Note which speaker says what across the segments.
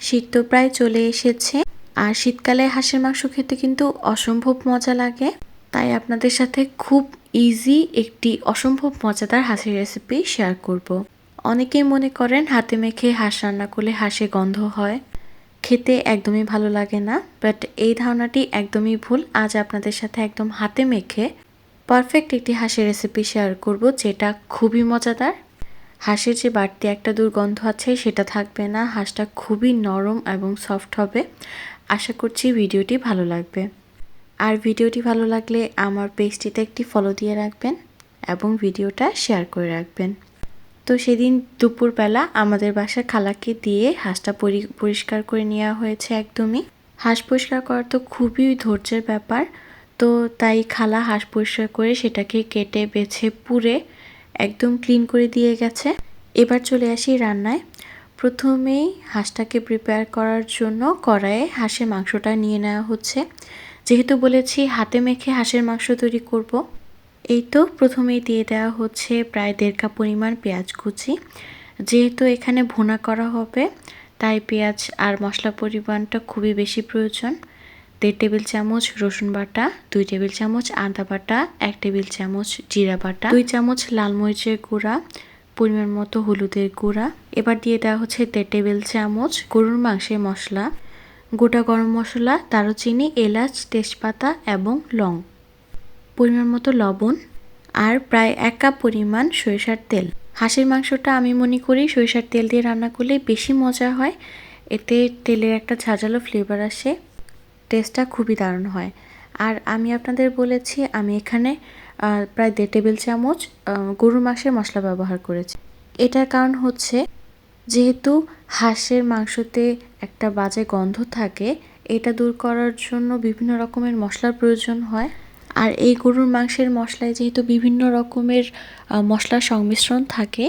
Speaker 1: শীত তো প্রায় চলে এসেছে। আর শীতকালে হাঁসের মাংস খেতে কিন্তু অসম্ভব মজা লাগে। তাই আপনাদের সাথে খুব ইজি একটি অসম্ভব মজাদার হাঁসের রেসিপি শেয়ার করব। অনেকেই মনে করেন হাতে মেখে হাঁস রান্না করলে হাঁসে গন্ধ হয়। খেতে একদমই ভালো লাগে না। বাট এই ধারণাটি একদমই ভুল। আজ আপনাদের সাথে একদম হাতে মেখে পারফেক্ট একটি হাঁসের রেসিপি শেয়ার করব, যেটা খুবই মজাদার। হাঁসের যে বাড়তি একটা দুর্গন্ধ আছে, সেটা থাকবে না। হাঁসটা খুবই নরম এবং সফট হবে। আশা করছি ভিডিওটি ভালো লাগবে। আর ভিডিওটি ভালো লাগলে আমার পেজটিতে একটি ফলো দিয়ে রাখবেন এবং ভিডিওটা শেয়ার করে রাখবেন। তো সেদিন দুপুরবেলা আমাদের বাসার খালাকে দিয়ে হাঁসটা পরিষ্কার করে নেওয়া হয়েছে একদমই। হাঁস পরিষ্কার করা তো খুবই ধৈর্যের ব্যাপার। তো তাই খালা হাঁস পরিষ্কার করে সেটাকে কেটে, বেছে, পুড়ে একদম ক্লিন করে দিয়ে গেছে। এবার চলে আসি রান্নায়। প্রথমেই হাঁসটাকে প্রিপেয়ার করার জন্য কড়াইয়ে হাঁসের মাংসটা নিয়ে নেওয়া হচ্ছে। যেহেতু বলেছি হাতে মেখে হাঁসের মাংস তৈরি করব। এই তো প্রথমেই দিয়ে দেওয়া হচ্ছে প্রায় দেড় কাপ পরিমাণ পেঁয়াজ কুচি। যেহেতু এখানে ভোনা করা হবে, তাই পেঁয়াজ আর মশলা পরিমাণটা খুবই বেশি প্রয়োজন। দেড় টেবিল চামচ রসুন বাটা, দুই টেবিল চামচ আদা বাটা, এক টেবিল চামচ জিরা বাটা, দুই চামচ লাল মরিচের গুঁড়া, পরিমাণ মতো হলুদের গুঁড়া। এবার দিয়ে দেওয়া হচ্ছে দেড় টেবিল চামচ গরুর মাংসের মশলা, গোটা গরম মশলা, দারুচিনি, এলাচ, তেজপাতা এবং লং, পরিমাণ মতো লবণ আর প্রায় এক কাপ পরিমাণ সরিষার তেল। হাঁসের মাংসটা আমি মনে করি সরিষার তেল দিয়ে রান্না করলে বেশি মজা হয়, এতে তেলের একটা ঝাঁঝালো ফ্লেভার আসে। টেস্টটা খুবই দারুণ হয়। আর আমি আপনাদের বলেছি, আমি এখানে প্রায় দেড় টেবিল চামচ গরুর মাংসের মশলা ব্যবহার করেছি। এটার কারণ হচ্ছে, যেহেতু হাঁসের মাংসতে একটা বাজে গন্ধ থাকে, এটা দূর করার জন্য বিভিন্ন রকমের মশলার প্রয়োজন হয়। আর এই গরুর মাংসের মশলায় যেহেতু বিভিন্ন রকমের মশলার সংমিশ্রণ থাকে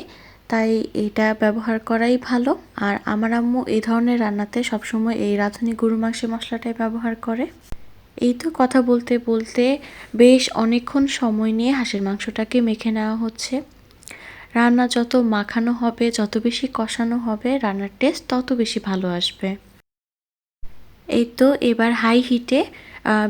Speaker 1: তাই এটা ব্যবহার করাই ভালো। আর আমার আম্মু এই ধরনের রান্নাতে সবসময় এই রাঁধুনি গরু মাংসের মশলাটাই ব্যবহার করে। এই তো কথা বলতে বলতে বেশ অনেকক্ষণ সময় নিয়ে হাঁসের মাংসটাকে মেখে নেওয়া হচ্ছে। রান্না যত মাখানো হবে, যত বেশি কষানো হবে, রান্নার টেস্ট তত বেশি ভালো আসবে। এই তো এবার হাই হিটে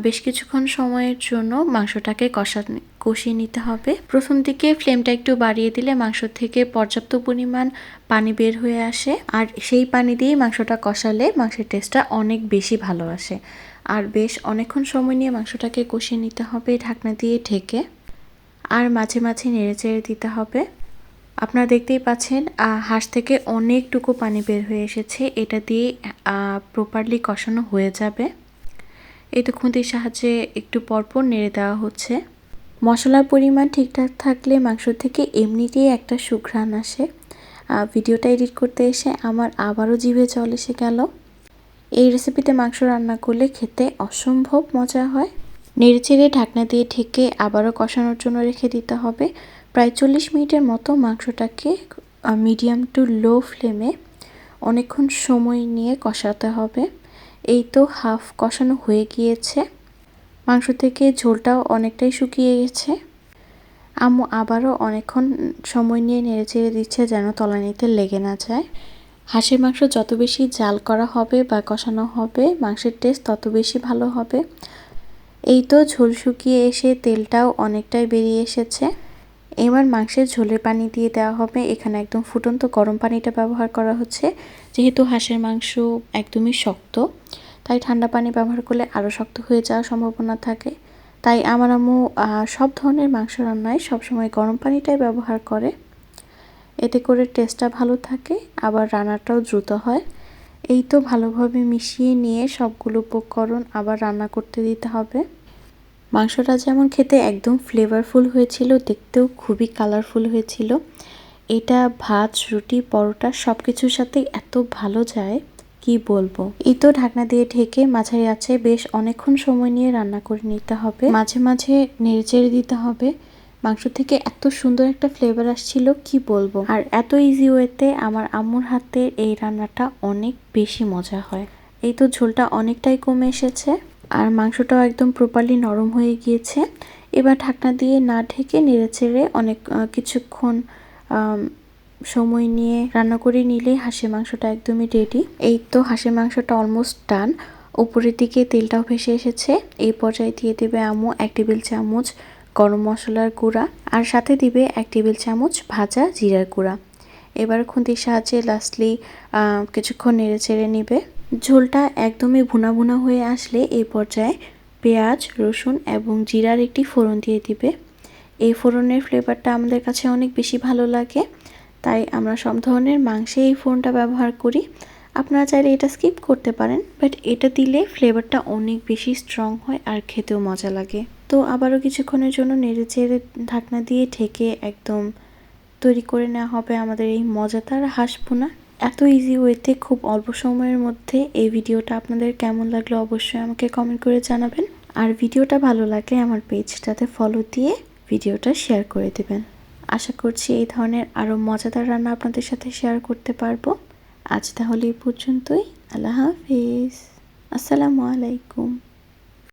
Speaker 1: বেশ কিছুক্ষণ সময়ের জন্য মাংসটাকে কষা কষিয়ে নিতে হবে। প্রথম দিকে ফ্লেমটা একটু বাড়িয়ে দিলে মাংস থেকে পর্যাপ্ত পরিমাণ পানি বের হয়ে আসে। আর সেই পানি দিয়েই মাংসটা কষালে মাংসের টেস্টটা অনেক বেশি ভালো আসে। আর বেশ অনেকক্ষণ সময় নিয়ে মাংসটাকে কষিয়ে নিতে হবে ঢাকনা দিয়ে ঢেকে। আর মাঝে মাঝে নেড়ে চেড়ে দিতে হবে। আপনারা দেখতেই পাচ্ছেন হাঁস থেকে অনেকটুকু পানি বের হয়ে এসেছে। এটা দিয়ে প্রপারলি কষানো হয়ে যাবে। এই তো খুন্তির সাহায্যে একটু পরপর নেড়ে দেওয়া হচ্ছে। মশলার পরিমাণ ঠিকঠাক থাকলে মাংস থেকে এমনিতেই একটা সুঘ্রাণ আসে। ভিডিওটা এডিট করতে এসে আমার আবারও জিভে জল এসে গেল। এই রেসিপিতে মাংস রান্না করলে খেতে অসম্ভব মজা হয়। নেড়েচেড়ে ঢাকনা দিয়ে ঢেকে আবারও কষানোর জন্য রেখে দিতে হবে। প্রায় চল্লিশ মিনিটের মতো মাংসটাকে মিডিয়াম টু লো ফ্লেমে অনেকক্ষণ সময় নিয়ে কষাতে হবে। এই তো হাফ কষানো হয়ে গিয়েছে। মাংস থেকে ঝোলটাও অনেকটাই শুকিয়ে গেছে। আম্মু আবারও অনেকক্ষণ সময় নিয়ে নেড়ে চেড়ে দিচ্ছে যেন তলানিতে লেগে না যায়। হাঁসের মাংস যত বেশি জাল করা হবে বা কষানো হবে, মাংসের টেস্ট তত বেশি ভালো হবে। এই তো ঝোল শুকিয়ে এসে তেলটাও অনেকটাই বেরিয়ে এসেছে। এবার মাংসের ঝোলের পানি দিয়ে দেওয়া হবে। এখানে একদম ফুটন্ত গরম পানিটা ব্যবহার করা হচ্ছে। যেহেতু হাঁসের মাংস একদমই শক্ত তাই ঠান্ডা পানি ব্যবহার করলে আরও শক্ত হয়ে যাওয়ার সম্ভাবনা থাকে। তাই আমার আম্মু সব ধরনের মাংস রান্নায় সবসময় গরম পানিটাই ব্যবহার করে। এতে করে টেস্টটা ভালো থাকে, আবার রান্নাটাও দ্রুত হয়। এই তো ভালোভাবে মিশিয়ে নিয়ে সবগুলো উপকরণ আবার রান্না করতে দিতে হবে। মাংসটা যেমন খেতে একদম ফ্লেভারফুল হয়েছিল, দেখতেও খুবই কালারফুল হয়েছিল। এটা ভাত, রুটি, পরোটা সব কিছুর সাথে এত ভালো যায়। কি বলব? এই তো ঢাকনা দিয়ে ঢেকে মাঝারি আছে বেশ অনেকক্ষণ সময় নিয়ে রান্না করে নিতে হবে। মাঝে মাঝে নেড়ে চেড়ে দিতে হবে। মাংস থেকে এত সুন্দর একটা ফ্লেভার আসছিল, কি বলব? আর এত ইজি ওয়েতে আমার আম্মুর হাতের এই রান্নাটা অনেক বেশি মজা হয়। এই তো ঝোলটা অনেকটাই কমে এসেছে আর মাংসটাও একদম প্রপারলি নরম হয়ে গিয়েছে। এবার ঢাকনা দিয়ে না ঢেকে নেড়ে চেড়ে অনেক কিছুক্ষণ সময় নিয়ে রান্না করে নিলে হাঁসের মাংসটা একদমই রেডি এই তো হাঁসের মাংসটা অলমোস্ট ডান উপরের দিকে তেলটাও ভেসে এসেছে। এই পর্যায়ে দিয়ে দেবে আমু এক টেবিল চামচ গরম মশলার গুঁড়া আর সাথে দিবে এক টেবিল চামচ ভাজা জিরার গুঁড়া। এবার খুন্তির সাহায্যে লাস্টলি কিছুক্ষণ নেড়ে চেড়ে নিবে। ঝোলটা একদমই ভুনা ভুনা হয়ে আসলে এই পর্যায়ে পেঁয়াজ, রসুন এবং জিরার একটি ফোড়ন দিয়ে দিবে। এই ফোড়নের ফ্লেভারটা আমাদের কাছে অনেক বেশি ভালো লাগে। তাই আমরা সব ধরনের মাংসে এই ফোনটা ব্যবহার করি। আপনারা চাইলে এটা স্কিপ করতে পারেন বাট এটা দিলে ফ্লেভারটা অনেক বেশি স্ট্রং হয় আর খেতেও মজা লাগে। তো আবারও কিছুক্ষণের জন্য নেড়ে চেড়ে ঢাকনা দিয়ে ঢেকে একদম তৈরি করে নেওয়া হবে আমাদের এই মজাদার হাঁস পোনা এত ইজি ওয়েতে খুব অল্প সময়ের মধ্যে এই ভিডিওটা আপনাদের কেমন লাগল অবশ্যই আমাকে কমেন্ট করে জানাবেন। আর ভিডিওটা ভালো লাগলে আমার পেজটাতে ফলো দিয়ে ভিডিওটা শেয়ার করে দেবেন। আশা করছি এই ধরনের আরও মজাদার রান্না আপনাদের সাথে শেয়ার করতে পারব। আজ তাহলে এই পর্যন্তই। আল্লাহ হাফিজ। আসসালামু আলাইকুম।